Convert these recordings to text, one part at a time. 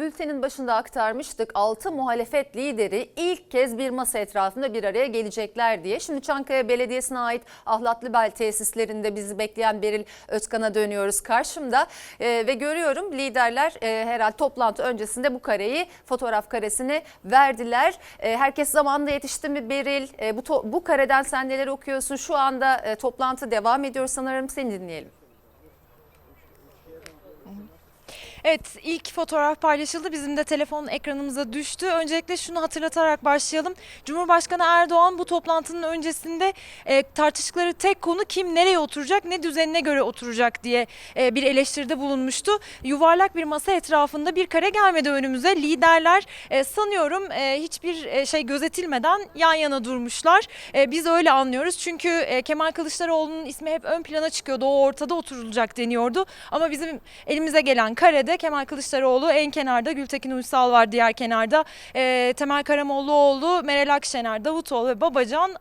Bültenin başında aktarmıştık 6 muhalefet lideri ilk kez bir masa etrafında bir araya gelecekler diye. Şimdi Çankaya Belediyesi'ne ait Ahlatlıbel tesislerinde bizi bekleyen Beril Özkan'a dönüyoruz karşımda. Ee, ve görüyorum liderler e, herhalde toplantı öncesinde bu kareyi fotoğraf karesini verdiler. E, herkes zamanında yetişti mi Beril? E, bu, bu kareden sen neler okuyorsun? Şu anda e, toplantı devam ediyor sanırım seni dinleyelim. Evet ilk fotoğraf paylaşıldı. Bizim de telefon ekranımıza düştü. Öncelikle şunu hatırlatarak başlayalım. Cumhurbaşkanı Erdoğan bu toplantının öncesinde e, tartıştıkları tek konu kim nereye oturacak, ne düzenine göre oturacak diye e, bir eleştiride bulunmuştu. Yuvarlak bir masa etrafında bir kare gelmedi önümüze. Liderler e, sanıyorum e, hiçbir e, şey gözetilmeden yan yana durmuşlar. E, biz öyle anlıyoruz. Çünkü e, Kemal Kılıçdaroğlu'nun ismi hep ön plana çıkıyordu. O ortada oturulacak deniyordu. Ama bizim elimize gelen karede Kemal Kılıçdaroğlu en kenarda, Gültekin Uysal var diğer kenarda. E, Temel Karamollaoğlu, Meral Akşener, Davutoğlu ve Babacan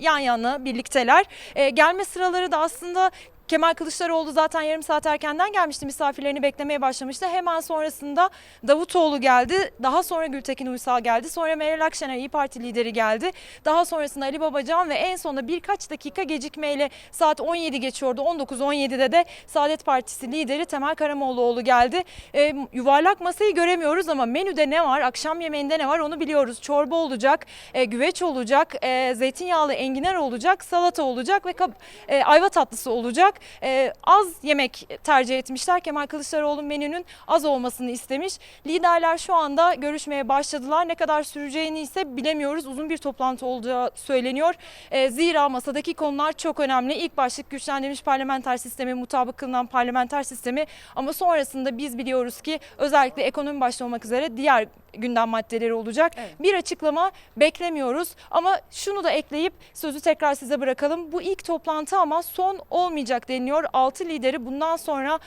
yan yana birlikteler. E, gelme sıraları da aslında Kemal Kılıçdaroğlu zaten yarım saat erkenden gelmişti. Misafirlerini beklemeye başlamıştı. Hemen sonrasında Davutoğlu geldi. Daha sonra Gültekin Uysal geldi. Sonra Meral Akşener İyi Parti lideri geldi. Daha sonrasında Ali Babacan ve en sonunda birkaç dakika gecikmeyle saat 17 geçiyordu. 19.17'de de Saadet Partisi lideri Temel Karamollaoğlu geldi. E, yuvarlak masayı göremiyoruz ama menüde ne var? Akşam yemeğinde ne var onu biliyoruz. Çorba olacak, e, güveç olacak, e, zeytinyağlı enginar olacak, salata olacak ve kab- e, ayva tatlısı olacak. E, az yemek tercih etmişler. Kemal Kılıçdaroğlu menünün az olmasını istemiş. Liderler şu anda görüşmeye başladılar. Ne kadar süreceğini ise bilemiyoruz. Uzun bir toplantı olacağı söyleniyor. E, zira masadaki konular çok önemli. İlk başlık güçlendirilmiş parlamenter sistemi, mutabık kılınan parlamenter sistemi ama sonrasında biz biliyoruz ki özellikle ekonomi başta olmak üzere diğer gündem maddeleri olacak. Evet. Bir açıklama beklemiyoruz ama şunu da ekleyip sözü tekrar size bırakalım. Bu ilk toplantı ama son olmayacak deniliyor. Altı lideri bundan sonra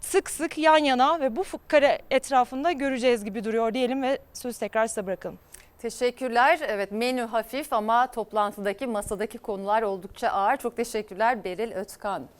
sık sık yan yana ve bu kare etrafında göreceğiz gibi duruyor diyelim ve sözü tekrar size bırakalım. Teşekkürler. Evet menü hafif ama toplantıdaki masadaki konular oldukça ağır. Çok teşekkürler Beril Özkan.